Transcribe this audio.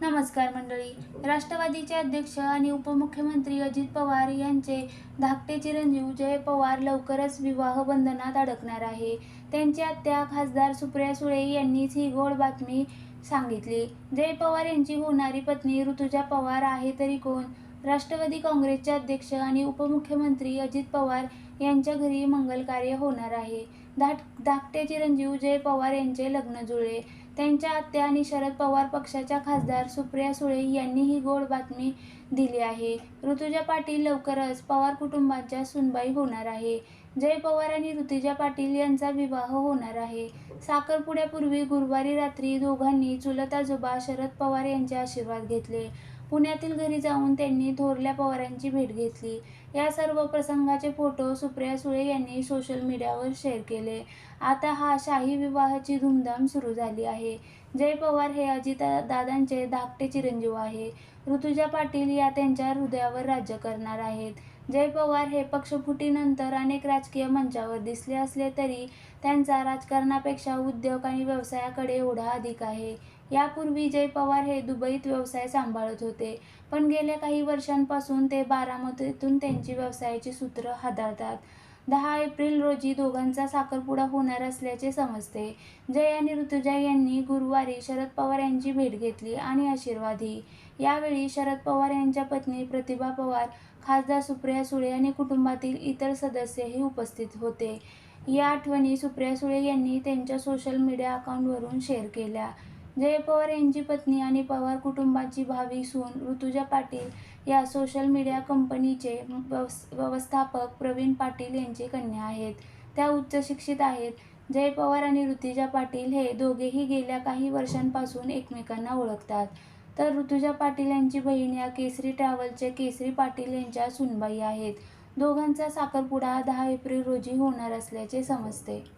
नमस्कार मंडळी. राष्ट्रवादीचे अध्यक्ष आणि उपमुख्यमंत्री अजित पवार यांचे धाकटे चिरंजीव जय पवार लवकरच विवाह बंधनात अडकणार आहे. त्यांची आत्या खासदार सुप्रिया सुळे यांनीच ही गोड बातमी सांगितली. जय पवार यांची होणारी पत्नी ऋतुजा पवार आहे तरी कोण? राष्ट्रवादी काँग्रेसचे अध्यक्ष आणि उपमुख्यमंत्री अजित पवार यांच्या घरी मंगल कार्य होणार आहे. धाट धाकटे चिरंजीव जय पवार यांचे लग्न जुळले त्यांच्या आत्या आणि शरद पवार पक्षाच्या खासदार सुप्रिया सुळे यांनी ही गोड बातमी दिली आहे. ऋतुजा पाटील लवकरच पवार कुटुंबाच्या सुनबाई होणार आहे. जय पवार आणि ऋतुजा पाटील यांचा विवाह होणार आहे. साखरपुड्यापूर्वी गुरुवारी रात्री दोघांनी चुलत आजोबा शरद पवार यांचे आशीर्वाद घेतले. पुण्यातील घरी जाऊन त्यांनी थोरल्या पवारांची भेट घेतली. या सर्व प्रसंगाचे फोटो सुप्रिया सुळे यांनी सोशल मीडियावर शेअर केले. आता हा शाही विवाहाची धूमधाम सुरू झाली आहे. जय पवार हे अजिता दादांचे धाकटे चिरंजीव आहे. ऋतुजा पाटील या त्यांच्या हृदयावर राज्य करणार आहेत. जय पवार हे पक्षफुटीनंतर अनेक राजकीय मंचावर दिसले असले तरी त्यांचा राजकारणापेक्षा उद्योग आणि व्यवसायाकडे ओढा अधिक आहे. यापूर्वी जय पवार हे दुबईत व्यवसाय सांभाळत होते पण गेल्या काही वर्षांपासून ते बारामतीतून त्यांची व्यवसायाची सूत्र हाताळतात. दहा एप्रिल रोजी दोघांचा साखरपुडा होणार असल्याचे समजते. जय आणि ऋतुजा यांनी गुरुवारी शरद पवार यांची भेट घेतली आणि आशीर्वादी. यावेळी शरद पवार यांच्या पत्नी प्रतिभा पवार खासदार सुप्रिया सुळे आणि कुटुंबातील इतर सदस्यही उपस्थित होते. या आठवणी सुप्रिया सुळे यांनी त्यांच्या सोशल मीडिया अकाउंटवरून शेअर केल्या. जय पवार यांची पत्नी आणि पवार कुटुंबाची भावी सून ऋतुजा पाटील या सोशल मीडिया कंपनीचे व्यवस व्यवस्थापक प्रवीण पाटील यांचे कन्या आहेत. त्या उच्च शिक्षित आहेत. जय पवार आणि ऋतुजा पाटील हे दोघेही गेल्या काही वर्षांपासून एकमेकांना ओळखतात. तर ऋतुजा पाटील यांची बहीण या केसरी ट्रॅव्हलचे केसरी पाटील यांच्या सुनबाई आहेत. दोघांचा साखरपुडा दहा एप्रिल रोजी होणार असल्याचे समजते.